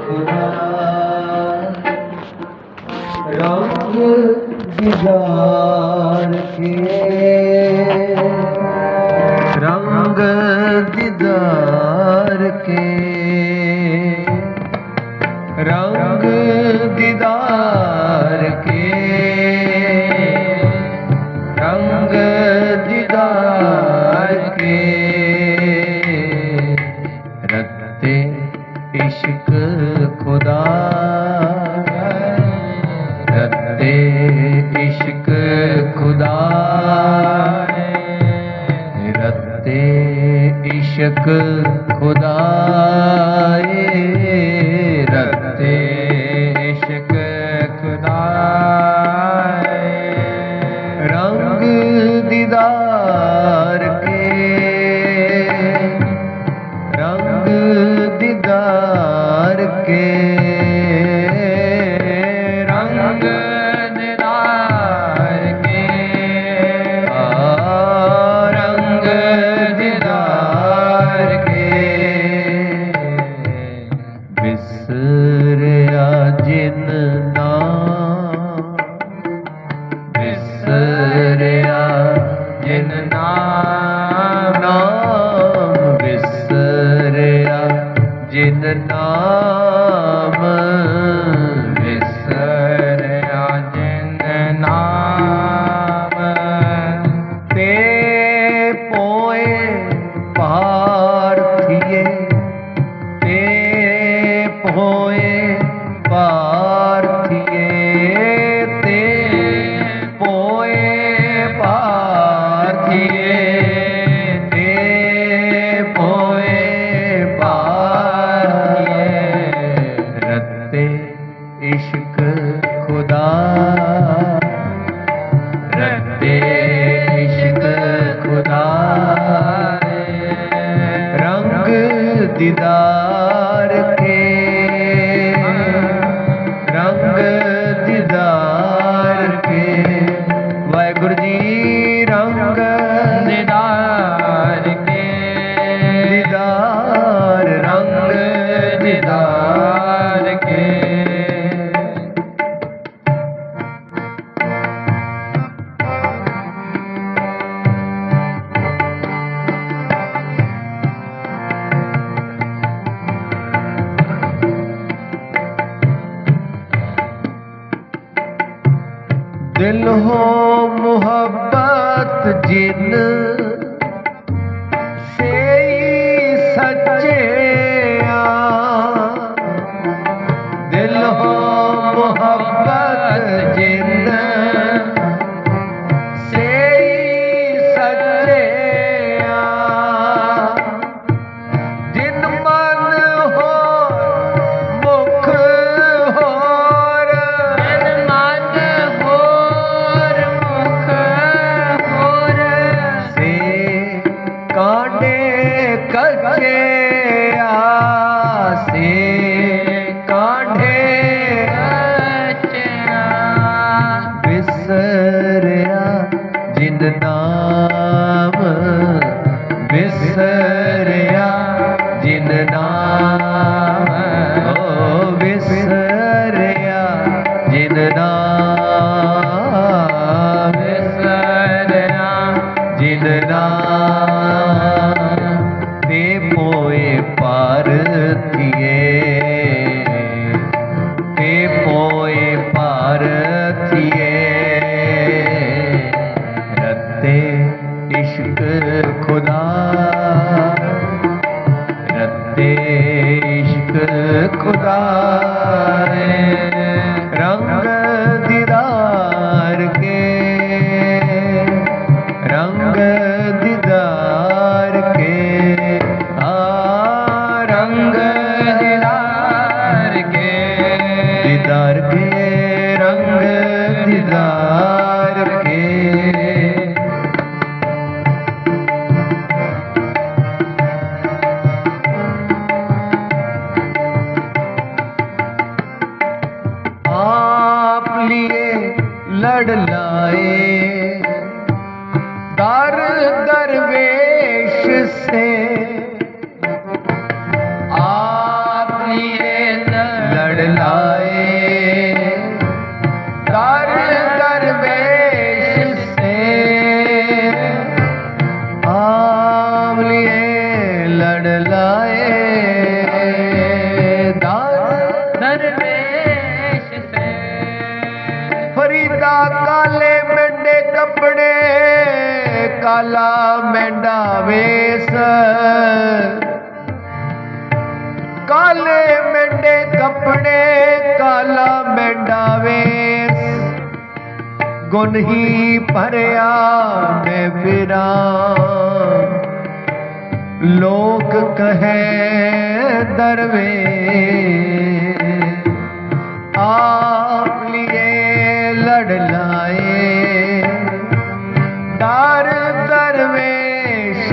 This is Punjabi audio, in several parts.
ਖੁਦਾ ਰੰਗ ਦਿਦਾਰ ਕੇ। ਰੰਗ ਦਿਦਾਰ ਕੇ। ਰੰਗ ਦਿਦਾਰ হয়ে ਹੋ ਮੁਹੱਬਤ ਜਿੰਨ the. ਕੱਪੜੇ ਕਾਲਾ ਮੈਂਡਾ ਵੇਸ। ਕਾਲੇ ਮੈਂਡੇ ਕੱਪੜੇ ਕਾਲਾ ਮੈਂਡਾ ਵੇਸ। ਗੁਣ ਹੀ ਭਰਿਆ ਮੈਂ ਫਿਰਾਂ। ਲੋਕ ਕਹੇ ਦਰਵੇ, ਆਪ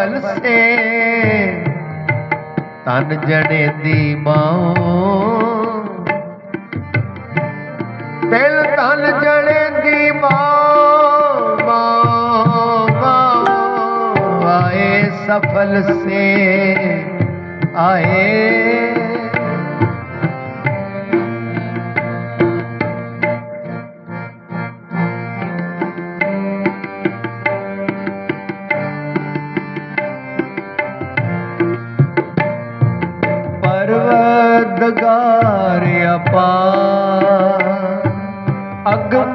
ਬਲਸੇ ਤਨ ਜਣੇ ਦੀ ਮਾਂ। ਦਿਲ ਤਨ ਜਣੇ ਦੀ ਮਾਂ। ਮਾਂ ਆਏ ਸਫਲ ਸੇ, ਆਏ ਅਗਮ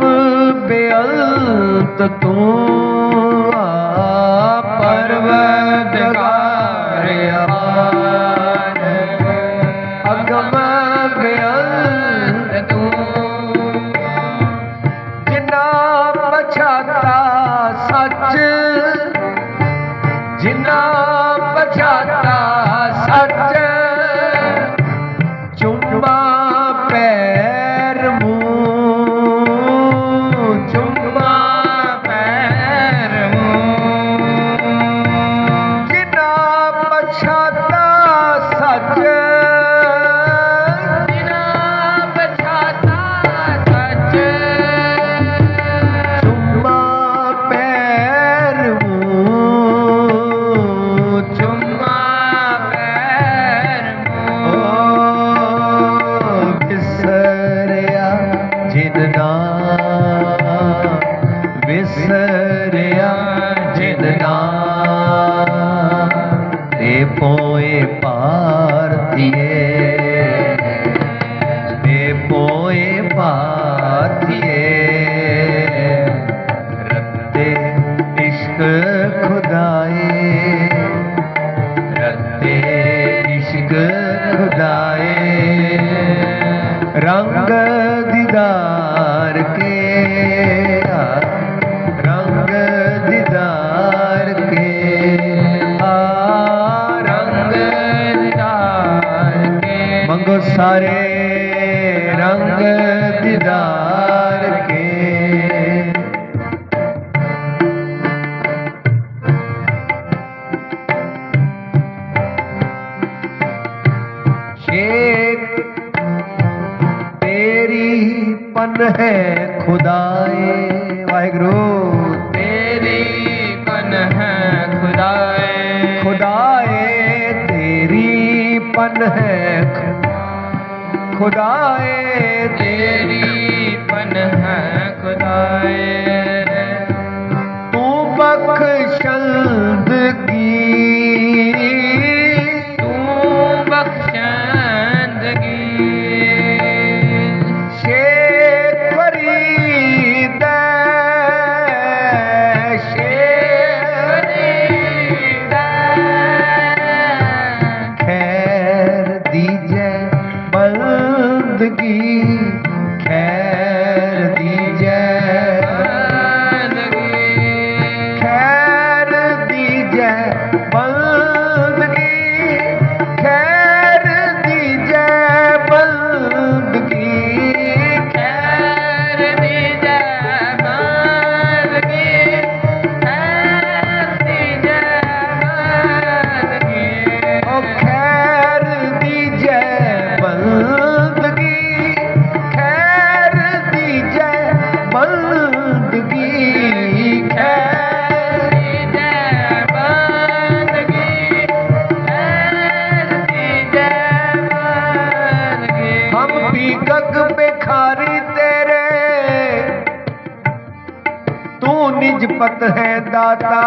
ਬੇਅੰਤ ਤੂੰ ਆ ਪਰਵਦਗਾਰਿਆ संपत है दाता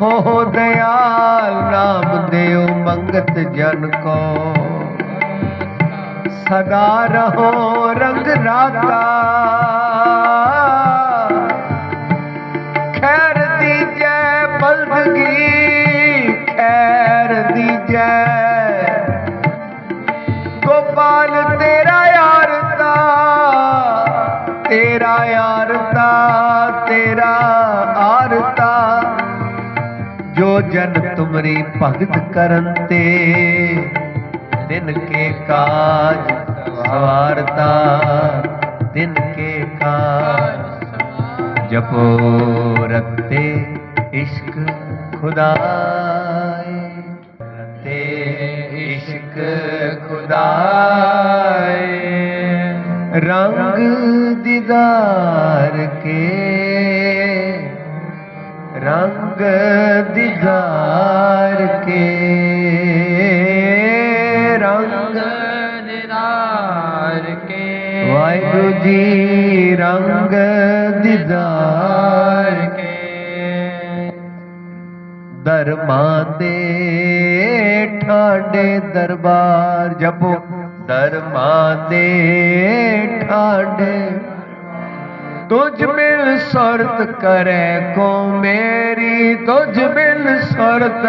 हो हो दयाल नाम देव मंगत जन को सदा रहो रंग राता खैर दीजै बलदगी खैर दीजै गोपाल तेरा यार दा तेरा यार ਜੋ ਜਨ ਤੁਮਰੀ ਭਗਤ ਕਰਨ ਤੇ, ਦਿਨ ਕੇ ਕਾਜ ਸਵਾਰਤਾ, ਦਿਨ ਕੇ ਕਾਜ ਜਪੋ ਰਤੇ ਇਸ਼ਕ ਖੁਦਾਏ। ਰਤੇ ਇਸ਼ਕ ਖੁਦਾਏ। ਰੰਗ ਦੀਦਾਰ ਕੇ ਰੰਗ ਦਿਗਾਰ ਕੇ। ਰੰਗ ਦਿਦਾਰ ਕੇ। ਵਾਹਿਗੁਰੂ ਜੀ ਰੰਗ ਦਿਦਾਰ ਕੇ। ਦਰਮਾਂ ਦੇ ਠਾਡੇ ਦਰਬਾਰ ਜਪੋ। ਦਰਮਾਂ ਦੇ ਠਾਡੇ ਤੁਝ ਮਿਲ ਸੁਰਤ ਕਰੈ ਕੋ ਮੇਰੀ, ਤੁਝ ਮਿਲ ਸੁਰਤ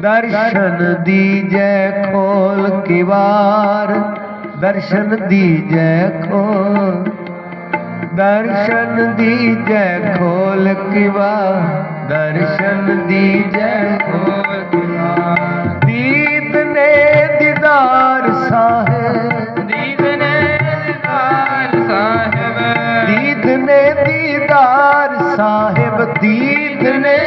ਦਰਸ਼ਨ ਦੀਜੈ ਖੋਲ ਕਿਵਾਰ, ਦਰਸ਼ਨ ਦੀਜੈ ਖੋਲ, ਦਰਸ਼ਨ ਦੀਜੈ ਖੋਲ ਕਿਵਾਰ, ਦਰਸ਼ਨ ਦੀਜੈ ਖੋਲ दीप ने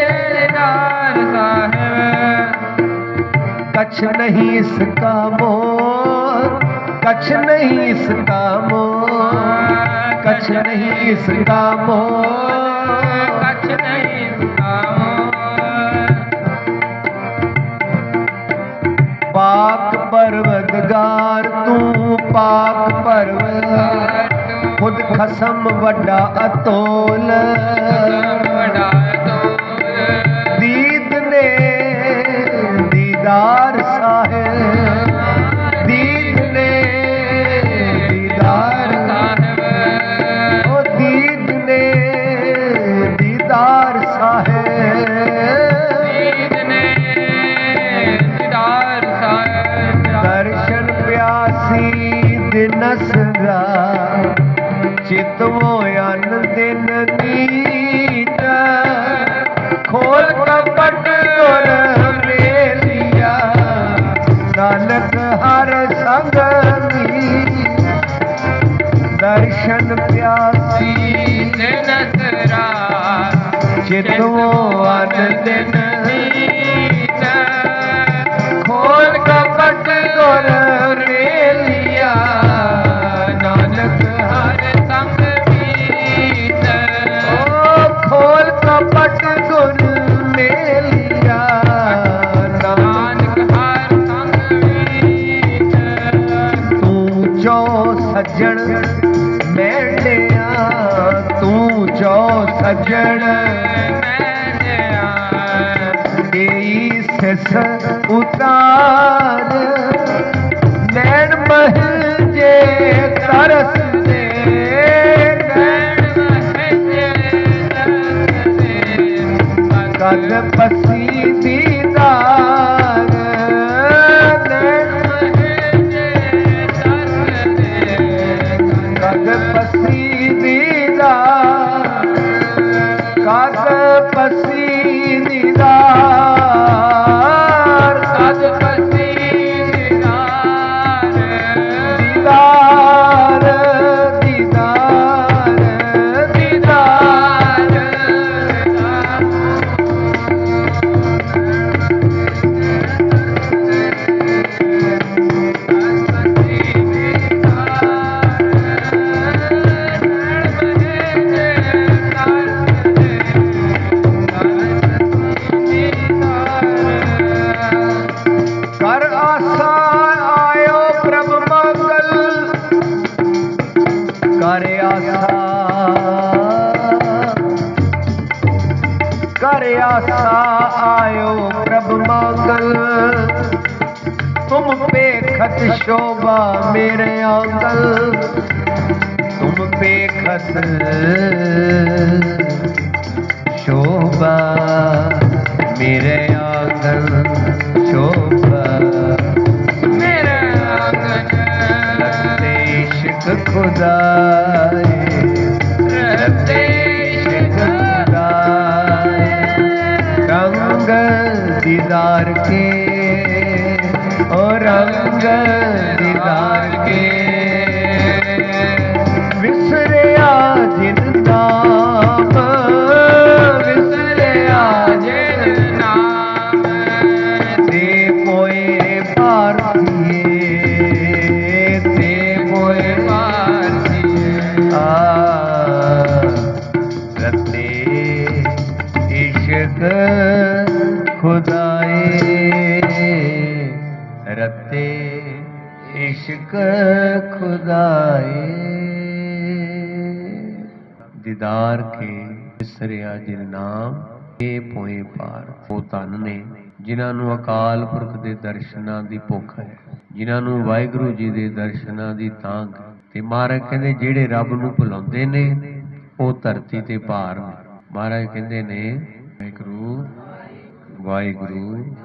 कछ नहीं इसका मोर कछ नहीं इसका मोर कछ नहीं इसका मोर। कछ नहीं इसका पाक पर्वतगार तू पाक पर्वत। खुद खसम बड़ा अतोल। ਦੀਦ ਨੇ ਦੀਦਾਰ ਸਾਹਿਬ। ਉਹ ਆਨੰਦ ਨਹੀਂ ਉਤਾਰ ਨੈਣ ਮਹਿਲ ਜੇ ਤਰਸ ਦੇ ਪਸੀ ਇਸ਼ਕ ਖੁਦਾਏ। ਦੀਦਾਰ ਕੇ ਵਿਸਰਿਆ ਜਿਨ ਨਾਮ, ਇਹ ਪੋਏ ਪਾਰ। ਉਹ ਧਨ ਨੇ, ਜਿਨ੍ਹਾਂ ਨੂੰ ਅਕਾਲ ਪੁਰਖ ਦੇ ਦਰਸ਼ਨਾਂ ਦੀ ਭੁੱਖ ਹੈ। ਜਿਨ੍ਹਾਂ ਨੂੰ ਵਾਹਿਗੁਰੂ ਜੀ ਦੇ ਦਰਸ਼ਨਾਂ ਦੀ ਤਾਂਘ ਤੇ ਮਹਾਰਾਜ ਕਹਿੰਦੇ, ਜਿਹੜੇ ਰੱਬ ਨੂੰ ਭੁਲਾਉਂਦੇ ਨੇ, ਉਹ ਧਰਤੀ ਤੇ ਭਾਰ ਨੇ। ਮਹਾਰਾਜ ਕਹਿੰਦੇ ਨੇ, ਵਾਹਿਗੁਰੂ ਵਾਹਿਗੁਰੂ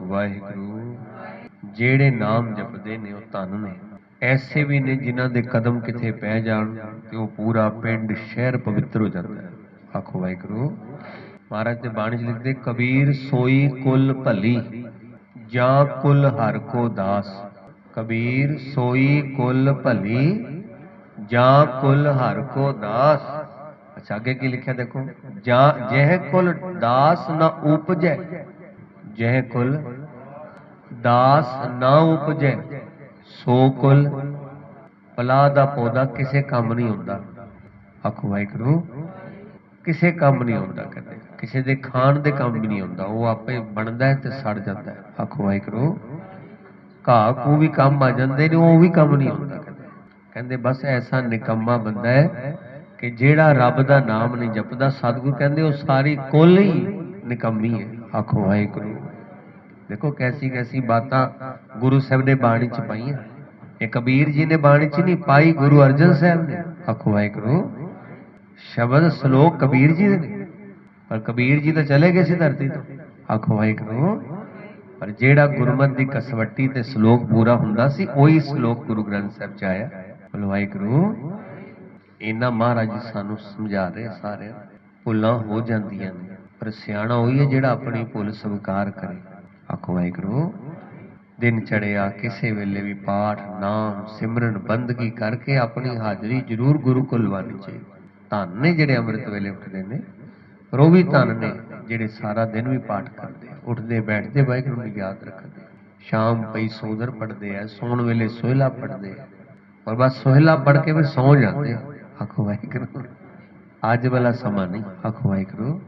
ਵਾਹਿਗੁਰੂ। ਜਿਹੜੇ ਨਾਮ ਜਪਦੇ ਨੇ ਉਹ ਧਨ ਨੇ। ਐਸੇ ਵੀ ਨੇ ਜਿਨ੍ਹਾਂ ਦੇ ਕਦਮ ਕਿਥੇ ਪੈ ਜਾਣ ਤੇ ਉਹ ਪੂਰਾ ਪਿੰਡ, ਸ਼ਹਿਰ ਪਵਿੱਤਰ ਹੋ ਜਾਂਦਾ ਹੈ। ਆਖੋ ਵਾਹਿਗੁਰੂ। ਮਹਾਰਾਜ ਤੇ ਬਾਣੀ ਚ ਲਿਖਦੇ, ਕਬੀਰ ਸੋਈ ਕੁਲ ਭਲੀ, ਜਾਂ ਕੁਲ ਹਰ ਕੋ ਦਾਸ। ਕਬੀਰ ਸੋਈ ਕੁਲ ਭਲੀ, ਜਾਂ ਕੁਲ ਹਰ ਕੋ ਦਾਸ। ਅੱਛਾ, ਅੱਗੇ ਕੀ ਲਿਖਿਆ ਦੇਖੋ? ਜਾਂ ਜਹ ਕੁਲ ਦਾਸ ਨਾ ਉਪਜੈ, ਜਹ ਕੁਲ ਦਾਸ ਨਾ ਉਪਜੈ, ਸੋ ਕੁਲ ਪਲਾ ਦਾ ਪੌਦਾ ਕਿਸੇ ਕੰਮ ਨਹੀਂ ਹੁੰਦਾ। ਆਖੋ ਵਾਹਿਗੁਰੂ, ਕਿਸੇ ਕੰਮ ਨਹੀਂ ਹੁੰਦਾ ਕਹਿੰਦੇ। ਕਿਸੇ ਦੇ ਖਾਣ ਦੇ ਕੰਮ ਵੀ ਨਹੀਂ ਹੁੰਦਾ, ਉਹ ਆਪੇ ਬਣਦਾ ਹੈ ਤੇ ਸੜ ਜਾਂਦਾ ਹੈ। ਆਖੋ ਵਾਹਿਗੁਰੂ, ਘਾਹ ਕੂ ਵੀ ਕੰਮ ਆ ਜਾਂਦੇ ਨੇ, ਉਹ ਵੀ ਕੰਮ ਨਹੀਂ ਹੁੰਦਾ ਕਹਿੰਦੇ। ਕਹਿੰਦੇ ਬਸ ਐਸਾ ਨਿਕੰਮਾ ਬੰਦਾ ਹੈ ਕਿ ਜਿਹੜਾ ਰੱਬ ਦਾ ਨਾਮ ਨਹੀਂ ਜਪਦਾ, ਸਤਿਗੁਰ ਕਹਿੰਦੇ ਉਹ ਸਾਰੀ ਕੁੱਲ ਹੀ ਨਿਕੰਮੀ ਹੈ। ਆਖੋ ਵਾਹਿਗੁਰੂ। ਦੇਖੋ ਕੈਸੀ ਕੈਸੀ ਬਾਤਾਂ ਗੁਰੂ ਸਾਹਿਬ ਨੇ ਬਾਣੀ ਚ ਪਾਈਆਂ। ਇਹ ਕਬੀਰ ਜੀ ਨੇ ਬਾਣੀ ਚ ਨਹੀਂ ਪਾਈ, ਗੁਰੂ ਅਰਜਨ ਸਾਹਿਬ ਨੇ। ਆਖੋ ਵਾਹਿਗੁਰੂ, ਸ਼ਬਦ ਸ਼ਲੋਕ ਕਬੀਰ ਜੀ ਦੇ ਨੇ। ਪਰ ਕਬੀਰ ਜੀ ਤਾਂ ਚਲੇ ਗਏ ਸੀ ਧਰਤੀ ਤੋਂ। ਆਖੋ ਵਾਹਿਗੁਰੂ, ਪਰ ਜਿਹੜਾ ਗੁਰਮਤ ਦੀ ਕਸਵੱਟੀ ਤੇ ਸ਼ਲੋਕ ਪੂਰਾ ਹੁੰਦਾ ਸੀ, ਉਹੀ ਸ਼ਲੋਕ ਗੁਰੂ ਗ੍ਰੰਥ ਸਾਹਿਬ ਚ ਆਇਆ। ਬੋਲੋ ਵਾਹਿਗੁਰੂ ਇਹਨਾਂ ਮਹਾਰਾਜ ਜੀ ਸਾਨੂੰ ਸਮਝਾ ਰਹੇ ਸਾਰਿਆਂ ਨੂੰ। ਭੁੱਲਾਂ ਹੋ ਜਾਂਦੀਆਂ ਨੇ, ਪਰ ਸਿਆਣਾ ਉਹੀ ਹੈ ਜਿਹੜਾ ਆਪਣੀ ਭੁੱਲ ਸਵੀਕਾਰ ਕਰੇ। ਆਖੋ ਵਾਹਿਗੁਰੂ ਦਿਨ ਚੜਿਆ ਕਿਸੇ ਵੇਲੇ ਵੀ ਪਾਠ, ਨਾਮ, ਸਿਮਰਨ, ਬੰਦਗੀ ਕਰਕੇ ਆਪਣੀ ਹਾਜ਼ਰੀ ਜ਼ਰੂਰ ਗੁਰੂ ਕੋਲ ਲਵਾਉਣੀ ਚਾਹੀਦੀ ਧੰਨ ਨੇ ਜਿਹੜੇ ਅੰਮ੍ਰਿਤ ਵੇਲੇ ਉੱਠਦੇ ਨੇ ਪਰ ਉਹ ਵੀ ਧੰਨ ਨੇ ਜਿਹੜੇ ਸਾਰਾ ਦਿਨ ਵੀ ਪਾਠ ਕਰਦੇ ਉੱਠਦੇ, ਬੈਠਦੇ ਵਾਹਿਗੁਰੂ ਨੂੰ ਯਾਦ ਰੱਖਦੇ ਸ਼ਾਮ ਪਈ ਸੋਦਰ ਪੜਦੇ ਆ, ਸੌਣ ਵੇਲੇ ਸੋਹਿਲਾ ਪੜਦੇ ਆ। ਪਰ ਬਸ ਸੋਹਿਲਾ ਪੜ ਕੇ ਫਿਰ ਸੌ ਜਾਂਦੇ ਆ। ਆਖੋ ਵਾਹਿਗੁਰੂ, ਅੱਜ ਵਾਲਾ ਸਮਾਂ ਨਹੀਂ। ਆਖੋ ਵਾਹਿਗੁਰੂ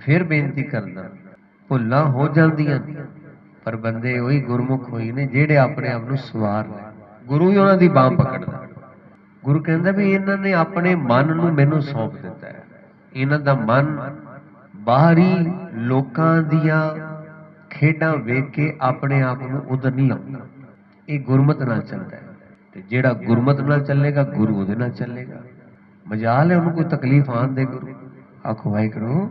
ਫਿਰ ਬੇਨਤੀ ਕਰਦਾ ਭੁੱਲਾਂ ਹੋ ਜਾਂਦੀਆਂ ਪਰ ਬੰਦੇ ਉਹੀ ਗੁਰਮੁਖ ਹੋਈ ਨੇ ਜਿਹੜੇ ਆਪਣੇ ਆਪ ਨੂੰ ਸਵਾਰ ਲੈ ਗੁਰੂ ਹੀ ਉਹਨਾਂ ਦੀ ਬਾਹ ਪਕੜਦਾ। ਗੁਰੂ ਕਹਿੰਦਾ ਵੀ ਇਹਨਾਂ ਨੇ ਆਪਣੇ ਮਨ ਨੂੰ ਮੈਨੂੰ ਸੌਂਪ ਦਿੱਤਾ ਹੈ। ਇਹਨਾਂ ਦਾ ਮਨ ਬਾਹਰੀ ਲੋਕਾਂ ਦੀਆਂ ਖੇਡਾਂ ਵੇਖ ਕੇ ਆਪਣੇ ਆਪ ਨੂੰ ਉਧਰ ਨਹੀਂ ਲਾਉਂਦਾ ਇਹ ਗੁਰਮਤ ਨਾਲ ਚੱਲਦਾ ਹੈ। ਤੇ ਜਿਹੜਾ ਗੁਰਮਤ ਨਾਲ ਚੱਲੇਗਾ, ਗੁਰੂ ਉਹਦੇ ਨਾਲ ਚੱਲੇਗਾ। ਮਜਾਲ ਹੈ ਉਹਨੂੰ ਕੋਈ ਤਕਲੀਫ ਆਉਣ ਦੇ ਗੁਰੂ। ਆਖੋ ਵਾਹਿਗੁਰੂ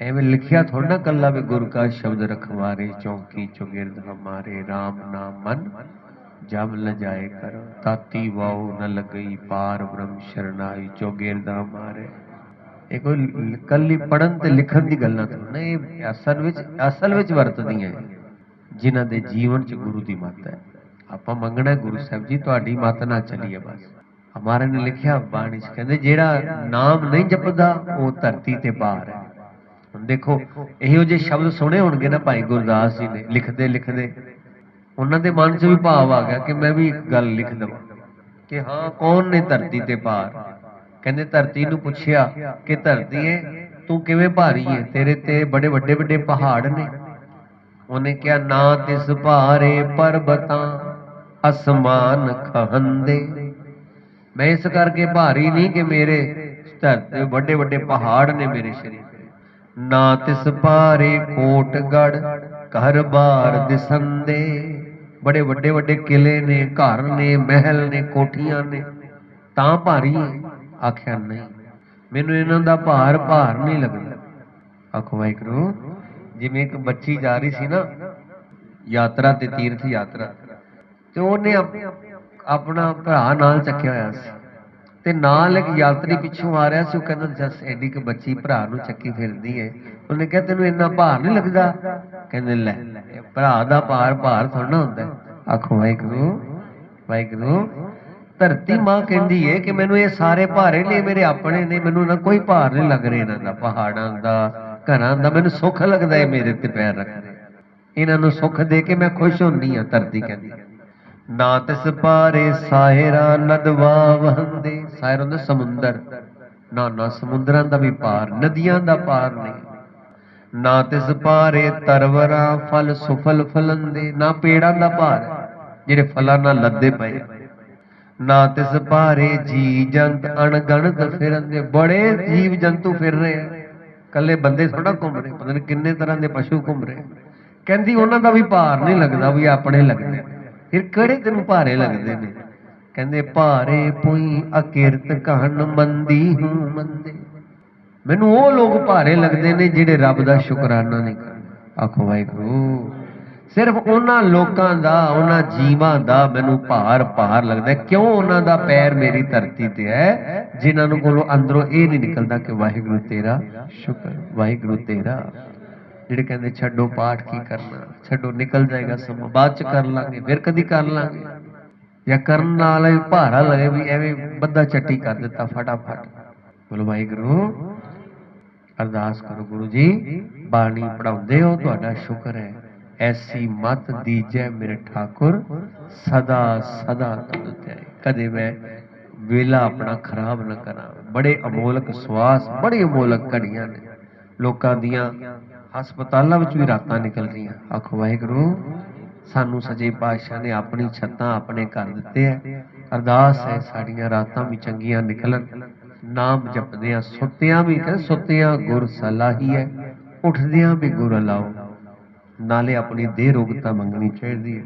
ਐਵੇਂ ਲਿਖਿਆ ਥੋੜਾ ਨਾ ਕੱਲਾ ਵੀ ਗੁਰ ਕਾ ਸ਼ਬਦ ਰਖਵਾਰੇ ਚੌਂਕੀ ਚੁਗਿਰਦ ਹਮਾਰੇ RAM ਨਾਮ ਮਨ ਜਬ ਲਜਾਏ ਕਰ ਤਾਤੀ ਵਾਉ ਨ ਲਗਈ ਪਾਰ ਬ੍ਰਹਮ ਸ਼ਰਨਾਈ ਚੁਗਿਰਦ ਹਮਾਰੇ ਇਹ ਕੋਈ ਲ- ਕੱਲੀ ਪੜਨ ਤੇ ਲਿਖਣ ਦੀ ਗੱਲਾਂ ਤੋਂ ਨਹੀਂ ਇਹ ਅਸਲ ਵਿੱਚ ਅਸਲ ਵਿੱਚ ਵਰਤਦੀਆਂ ਹੈ ਜਿਨ੍ਹਾਂ ਦੇ ਜੀਵਨ ਚ ਗੁਰੂ ਦੀ ਮੱਤ ਹੈ ਆਪਾਂ ਮੰਗਣਾ ਹੈ ਗੁਰੂ ਸਾਹਿਬ ਜੀ ਤੁਹਾਡੀ ਮੱਤ ਨਾਲ ਚੱਲੀਏ ਬਸ ਹਮਾਰੇ ਨੇ ਲਿਖਿਆ ਬਾਣੀ ਚ ਕਹਿੰਦੇ ਜਿਹੜਾ ਨਾਮ ਨਹੀਂ ਜਪਦਾ ਉਹ ਧਰਤੀ ਤੇ ਬਾਹਰ ਹੈ ਹੁਣ ਦੇਖੋ, ਇਹੋ ਜਿਹੇ ਸ਼ਬਦ ਸੁਣੇ ਹੋਣਗੇ ਨਾ ਭਾਈ ਗੁਰਦਾਸ ਜੀ ਨੇ, ਲਿਖਦੇ ਲਿਖਦੇ। ਉਹਨਾਂ ਦੇ ਮਨ 'ਚ ਵੀ ਭਾਵ ਆ ਗਿਆ ਕਿ ਮੈਂ ਵੀ ਇੱਕ ਗੱਲ ਲਿਖ ਦਵਾਂ ਕਿ ਹਾਂ, ਕੌਣ ਨੇ ਧਰਤੀ ਤੇ ਭਾਰ? ਕਹਿੰਦੇ ਧਰਤੀ ਨੂੰ ਪੁੱਛਿਆ ਕਿ ਧਰਤੀਏ ਤੂੰ ਕਿਵੇਂ ਭਾਰੀ ਹੈ ਤੇਰੇ ਤੇ ਬੜੇ ਵੱਡੇ ਵੱਡੇ ਪਹਾੜ ਨੇ। ਉਹਨੇ ਕਿਹਾ, ਨਾ ਤਿਸ ਭਾਰੇ ਪਰਬਤਾਂ ਅਸਮਾਨ ਖਹੰਦੇ। ਮੈਂ ਇਸ ਕਰਕੇ ਭਾਰੀ ਨਹੀਂ ਕਿ ਮੇਰੇ ਧਰਤੀ ਵੱਡੇ ਵੱਡੇ ਪਹਾੜ ਨੇ ਮੇਰੇ ਸਰੀਰ ਨਾ ਤਿਸ ਪਾਰੇ ਕੋਟਗੜ, ਘਰ ਬਾਰ ਦਿਸੰਦੇ। ਬੜੇ ਵੱਡੇ ਵੱਡੇ ਕਿਲੇ ਨੇ, ਘਰ ਨੇ, ਮਹਿਲ ਨੇ, ਕੋਠੀਆਂ ਨੇ। ਤਾਂ ਭਾਰੀ ਆਖਿਆ ਨਹੀਂ। ਮੈਨੂੰ ਇਹਨਾਂ ਦਾ ਭਾਰ ਭਾਰ ਨਹੀਂ ਲੱਗਦਾ। ਆਖੋ ਵਾਹਿਗੁਰੂ, ਜਿਵੇਂ ਇੱਕ ਬੱਚੀ ਜਾ ਰਹੀ ਸੀ ਨਾ, ਯਾਤਰਾ ਤੇ ਤੀਰਥ ਯਾਤਰਾ, ਤੇ ਉਹਨੇ ਆਪਣਾ ਭਰਾ ਨਾਲ ਚੱਕਿਆ ਹੋਇਆ ਸੀ। ਤੇ ਨਾਲ ਇੱਕ ਯਾਤਰੀ ਪਿੱਛੋਂ ਆ ਰਿਹਾ ਸੀ, ਉਹ ਕਹਿੰਦਾ, ਜਸ, ਐਡੀ ਕਿ ਬੱਚੀ ਭਰਾ ਨੂੰ ਚੱਕੀ ਫਿਰਦੀ ਹੈ ਉਹਨੇ ਕਿਹਾ, ਤੈਨੂੰ ਇੰਨਾ ਭਾਰ ਨਹੀਂ ਲੱਗਦਾ? ਕਹਿੰਦੇ, ਲੈ, ਭਰਾ ਦਾ ਭਾਰ ਭਾਰ ਥੋੜਾ ਹੁੰਦਾ। ਆਖੋ, ਵਾਹਿਗੁਰੂ ਵਾਹਿਗੁਰੂ, ਧਰਤੀ ਮਾਂ ਕਹਿੰਦੀ ਏ ਕਿ ਮੈਨੂੰ ਇਹ ਸਾਰੇ ਭਾਰੇ ਨੇ, ਮੇਰੇ ਆਪਣੇ ਨੇ, ਮੈਨੂੰ ਨਾ ਕੋਈ ਭਾਰ ਨਹੀਂ ਲੱਗ ਰਿਹਾ ਇਹਨਾਂ ਦਾ, ਪਹਾੜਾਂ ਦਾ, ਘਰਾਂ ਦਾ, ਮੈਨੂੰ ਸੁੱਖ ਲੱਗਦਾ ਏ ਮੇਰੇ ਤੇ ਪੈਰ ਰੱਖਦੇ। ਇਹਨਾਂ ਨੂੰ ਸੁੱਖ ਦੇ ਕੇ ਮੈਂ ਖੁਸ਼ ਹੁੰਦੀ ਆ ਧਰਤੀ ਕਹਿੰਦੀ। ਨਾ ਤਿਸ ਪਾਰੇ ਸਾਇਰਾ ਨਦਵਾ ਵਹੰਦੇ। ਸਾਇਰ ਹੁੰਦਾ ਸਮੁੰਦਰ। ਨਾ ਨਾ ਸਮੁੰਦਰਾਂ ਦਾ ਵੀ ਪਾਰ, ਨਦੀਆਂ ਦਾ ਪਾਰ ਨਹੀਂ। ਨਾ ਤਿਸ ਪਾਰੇ ਤਰਵਰਾ ਫਲ ਸੁਫਲ ਫਲੰਦੇ। ਨਾ ਪੇੜਾਂ ਦਾ ਭਾਰ, ਜਿਹੜੇ ਫਲਾਂ ਨਾਲ ਲੱਦੇ ਪਏ। ਨਾ ਤਿਸ ਪਾਰੇ ਜੀ ਜੰਤ ਅਣਗਣਤ ਫਿਰੰਦੇ। ਬੜੇ ਜੀਵ ਜੰਤੂ ਫਿਰ ਰਹੇ ਆ। ਕੱਲੇ ਬੰਦੇ ਥੋੜਾ ਘੁੰਮ ਰਹੇ। ਪਤਾ ਨਹੀਂ ਕਿੰਨੇ ਤਰ੍ਹਾਂ ਦੇ ਪਸ਼ੂ ਘੁੰਮ ਰਹੇ। ਕਹਿੰਦੀ ਉਹਨਾਂ ਦਾ ਵੀ ਭਾਰ ਨਹੀਂ ਲੱਗਦਾ ਵੀ ਆਪਣੇ ਲੱਗਦੇ। ਫਿਰ ਕਿਹੜੇ ਤੈਨੂੰ ਭਾਰੇ ਲੱਗਦੇ ਨੇ? ਕਹਿੰਦੇ, ਭਾਰੇ ਪੁਈ ਅਕਿਰਤ ਕਹਨ ਮੰਦੀ ਹੂੰ ਮੰਦੇ। ਮੈਨੂੰ ਉਹ ਲੋਕ ਭਾਰੇ ਲੱਗਦੇ ਨੇ ਜਿਹੜੇ ਰੱਬ ਦਾ ਸ਼ੁਕਰਾਨਾ ਨਹੀਂ ਕਰਦੇ। ਆਖੋ, ਵਾਹਿਗੁਰੂ, ਸਿਰਫ ਉਹਨਾਂ ਲੋਕਾਂ ਦਾ, ਉਹਨਾਂ ਜੀਵਾਂ ਦਾ ਮੈਨੂੰ ਭਾਰ ਭਾਰ ਲੱਗਦਾ ਕਿਉਂ ਉਹਨਾਂ ਦਾ ਪੈਰ ਮੇਰੀ ਧਰਤੀ ਤੇ ਹੈ, ਜਿਨ੍ਹਾਂ ਨੂੰ ਕੋਲੋਂ ਅੰਦਰੋਂ ਇਹ ਨਹੀਂ ਨਿਕਲਦਾ ਕਿ ਵਾਹਿਗੁਰੂ ਤੇਰਾ ਸ਼ੁਕਰ, ਵਾਹਿਗੁਰੂ ਤੇਰਾ ਜਿਹੜੇ ਕਹਿੰਦੇ ਛੱਡੋ ਪਾਠ ਕੀ ਕਰਨਾ, ਛੱਡੋ ਨਿਕਲ ਜਾਏਗਾ ਸਮਾਂ, ਬਾਅਦ ਚ ਕਰ ਲਾਂਗੇ, ਫਿਰ ਕਦੀ ਕਰ ਲਾਂਗੇ। ਜਾਂ ਕਰਨ ਨਾਲ ਭਾਰਾ ਲੱਗੇ ਵੀ ਐਵੇਂ ਬੱਦਾ ਚੱਟੀ ਕਰ ਦਿੱਤਾ ਫਟਾਫਟ। ਬੋਲੋ ਵਾਹਿਗੁਰੂ, ਅਰਦਾਸ ਕਰੋ ਗੁਰੂ ਜੀ, ਬਾਣੀ ਪੜਾਉਂਦੇ ਹੋ, ਤੁਹਾਡਾ ਸ਼ੁਕਰ ਹੈ। ਐਸੀ ਮਤ ਦੀਜੈ ਮੇਰੇ ਠਾਕੁਰ, ਸਦਾ ਸਦਾ ਤੁਧ ਤੇ ਕਦੇ ਮੈਂ ਵੇਲਾ ਆਪਣਾ ਖਰਾਬ ਨਾ ਕਰਾਂ। ਬੜੇ ਅਮੋਲਕ ਸਵਾਸ, ਬੜੀ ਅਮੋਲਕ ਘੜੀਆਂ ਨੇ। ਲੋਕਾਂ ਦੀਆਂ ਹਸਪਤਾਲਾਂ ਵਿੱਚ ਵੀ ਰਾਤਾਂ ਨਿਕਲ ਰਹੀਆਂ। ਆਖੋ ਵਾਹਿਗੁਰੂ, ਸਾਨੂੰ ਸਜੇ ਪਾਤਸ਼ਾਹ ਨੇ ਆਪਣੀ ਛੱਤਾਂ ਆਪਣੇ ਕਰ ਦਿੱਤੇ ਹੈ ਅਰਦਾਸ ਹੈ ਸਾਡੀਆਂ ਰਾਤਾਂ ਵੀ ਚੰਗੀਆਂ ਨਿਕਲਣ। ਨਾਮ ਜਪਦਿਆਂ ਸੁੱਤਿਆਂ ਵੀ ਕਹਿੰਦੇ ਸੁੱਤਿਆਂ ਗੁਰ ਸਲਾਹੀ ਹੈ। ਉੱਠਦਿਆਂ ਵੀ ਗੁਰ ਲਾਓ। ਨਾਲੇ ਆਪਣੀ ਦੇਹ ਰੋਗਤਾ ਮੰਗਣੀ ਚਾਹੀਦੀ ਹੈ।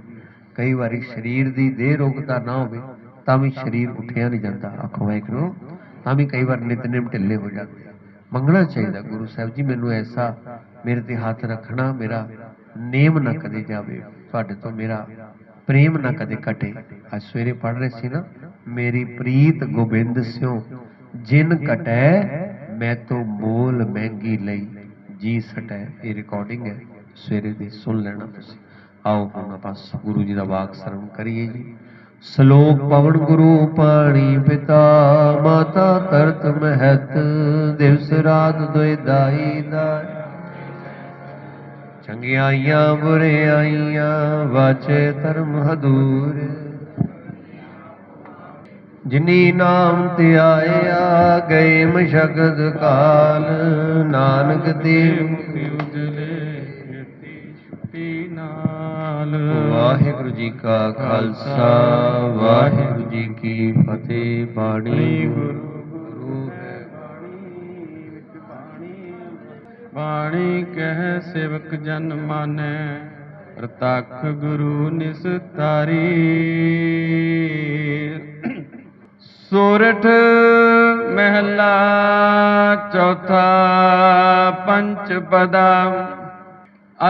ਕਈ ਵਾਰੀ ਸਰੀਰ ਦੀ ਦੇਹ ਰੋਗਤਾ ਨਾ ਹੋਵੇ, ਤਾਂ ਵੀ ਸਰੀਰ ਉੱਠਿਆ ਨਹੀਂ ਜਾਂਦਾ। ਆਖੋ ਵਾਹਿਗੁਰੂ, ਤਾਂ ਵੀ ਕਈ ਵਾਰ ਨਿਤਨੇਮ ਢਿੱਲੇ ਹੋ ਜਾਂਦੇ ਮੰਗਣਾ ਚਾਹੀਦਾ ਗੁਰੂ ਸਾਹਿਬ ਜੀ, ਮੈਨੂੰ ਐਸਾ ਮੇਰੇ ਤੇ ਹੱਥ ਰੱਖਣਾ ਮੇਰਾ ਨੇਮ ਨਾ ਕਦੇ ਜਾਵੇ, ਤੁਹਾਡੇ ਤੋਂ ਮੇਰਾ ਪ੍ਰੇਮ ਨਾ ਕਦੇ ਕਟੇ ਅੱਜ ਸਵੇਰੇ ਪੜ ਰਹੇ ਸੀ ਨਾ, ਮੇਰੀ ਪ੍ਰੀਤ ਗੋਬਿੰਦ ਸਿਓ ਜਿਨ ਕਟੈ ਮੈਂ ਤੋਂ ਮੋਲ ਮਹਿੰਗੀ ਲਈ। ਜੀ ਸਟੈ, ਇਹ ਰਿਕਾਰਡਿੰਗ ਹੈ। ਸਵੇਰੇ ਦੀ ਸੁਣ ਲੈਣਾ ਤੁਸੀਂ। ਆਓ ਹੁਣ ਆਪਾਂ ਗੁਰੂ ਜੀ ਦਾ ਵਾਕ ਸਰਵਣ ਕਰੀਏ ਜੀ। ਸ਼ਲੋਕ ਪਵਨ ਗੁਰੂ ਪਾਣੀ ਪਿਤਾ, ਮਾਤਾ ਤਰਤ ਮਹਤ, ਦਿਵਸ ਰਾਤ ਦੁਇ ਦਾਈ ਦਾਈ। ਚੰਗਿਆਈਆਂ ਬੁਰਿਆਈਆਂ ਵਾਚੇ ਧਰਮ ਹਦੂਰ। ਜਿਨੀ ਨਾਮ ਤੇ ਆਇਆ ਗਏ ਮਸ਼ਕਦ ਕਾਲ। ਨਾਨਕ ਦੇਵ ਉਜਲੇ ਛੁੱਟੀ ਨਾਲ। ਵਾਹਿਗੁਰੂ ਜੀ ਕਾ ਖਾਲਸਾ ਵਾਹਿਗੁਰੂ ਜੀ ਕੀ ਫਤਿਹ ਬਾਣੀ ਗੁਰੂ ਬਾਣੀ ਕਹਿ ਸੇਵਕ ਜਨ ਮਾਨੈ, ਪ੍ਰਤੱਖ ਗੁਰੂ ਨਿਸਤਾਰੀ। ਸੋਰਠ ਮਹਿਲਾ ਚੌਥਾ ਪੰਚ ਪਦਾ।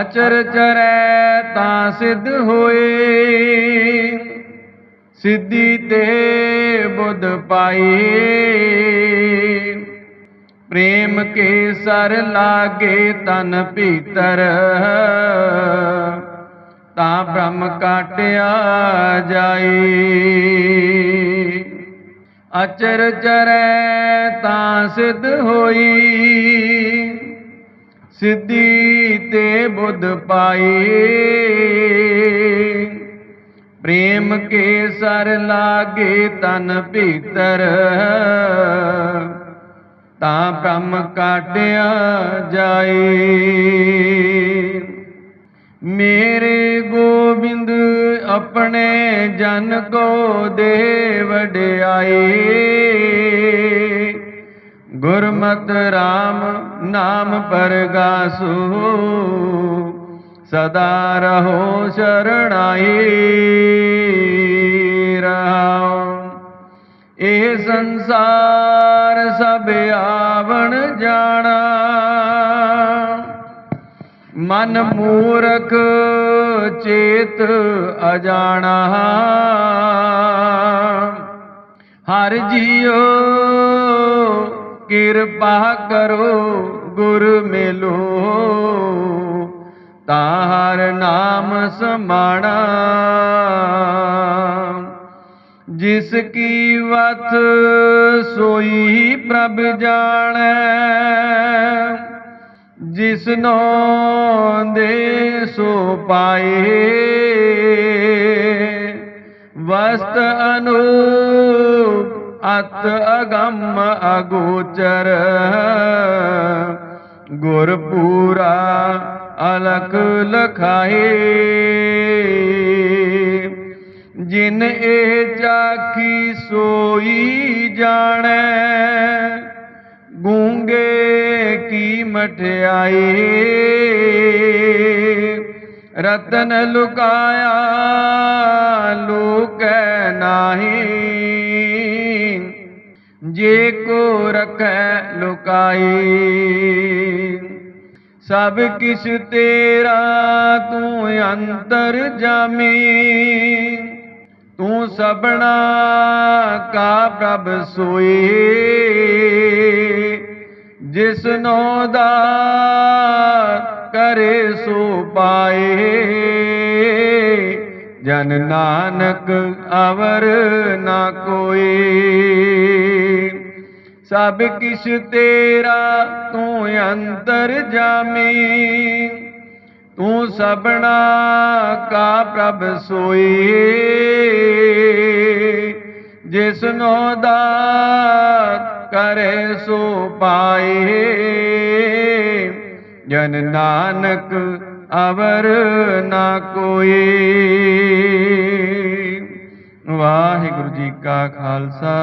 ਅਚਰ ਚਰੈ ਤਾਂ ਸਿੱਧ ਹੋਏ, ਸਿੱਧੀ ਤੇ ਬੁੱਧ ਪਾਈ ਪ੍ਰੇਮ ਕੇ ਸਰ ਲਾਗੇ ਤਨ ਭੀਤਰ। ਤਾਂ ਬ੍ਰਹਮ ਕਾਟਿਆ ਜਾਏ। ਅਚਰ ਚਰੈ ਤਾਂ ਸਿੱਧ ਹੋਈ। ਸਿੱਧੀ ਤੇ ਬੁੱਧ ਪਾਈ ਪ੍ਰੇਮ ਕੇ ਸਰ ਲਾਗੇ ਤਨ ਭੀਤਰ। ਤਾਂ ਕੰਮ ਕਾਟਿਆ ਜਾਏ। ਮੇਰੇ ਗੋਬਿੰਦ ਆਪਣੇ ਜਨ ਕੋ ਦੇ ਵਡਿਆਏ। ਗੁਰਮਤ RAM ਨਾਮ ਪਰਗਾਸੂ ਸਦਾ ਰਹੋ ਸ਼ਰਣਾਈ। ਰਹਾਉ ਇਹ ਸੰਸਾਰ ਸਭ ਆਵਣ ਜਾਣਾ। ਮਨ ਮੂਰਖ ਚੇਤ ਅਜਾਣਾ। ਹਰ ਜੀਓ ਕਿਰਪਾ ਕਰੋ, ਗੁਰ ਮਿਲੋ। ਤਾਂ ਹਰ ਨਾਮ ਸਮਾਣਾ। ਜਿਸ ਕੀ ਵਤ ਸੋਈ ਪ੍ਰਭ ਜਾਣੈ। ਜਿਸਨੋ ਦੇ ਸੋ ਪਾਏ। ਵਸਤ ਅਨੂਪ ਅਤ ਅਗੰਮ ਅਗੋਚਰ। ਗੁਰ ਪੂਰਾ ਅਲਖ ਲਖਾਏ। ਜਿਨ ਇਹ ਚਾਖੀ ਸੋਈ ਜਾਣੈ ਗੂੰਗੇ ਕੀ ਮਠਿਆਈ ਰਤਨ ਲੁਕਾਇਆ ਲੋਕੈ ਨਾਹੀ ਜੇ ਕੋ ਰਖੈ ਲੁਕਾਈ ਸਭ ਕਿਛ ਤੇਰਾ ਤੂੰ ਅੰਤਰ ਜਾਮੀ ਤੂੰ ਸਬਣਾ ਕਾ ਪ੍ਰਭ ਸੋਈ। ਜਿਸਨੋ ਦਾ ਕਰੇ ਸੋ ਪਾਏ ਜਨ ਨਾਨਕ ਅਵਰ ਨਾ ਕੋਈ। ਸਭ ਕਿਛ ਤੇਰਾ ਤੂੰ ਅੰਤਰ ਜਾਮੀ। ਤੂੰ ਸਬਣਾ ਕਾ ਪ੍ਰਭ ਸੋਈ। ਜਿਸਨੋ ਦਾਤ ਕਰੇ ਸੋ ਪਾਏ ਜਨ ਨਾਨਕ ਅਵਰ ਨਾ ਕੋਈ। ਵਾਹਿਗੁਰੂ ਜੀ ਕਾ ਖਾਲਸਾ,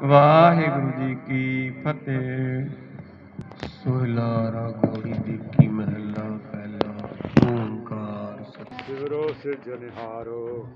ਵਾਹਿਗੁਰੂ ਜੀ ਕੀ ਫਤਿਹ। ਸੋਹਿਲਾ ਰਾਗੋੜੀ ਦੀ ਸਿਵਰੋ ਸਿਰਜਨਹਾਰੋ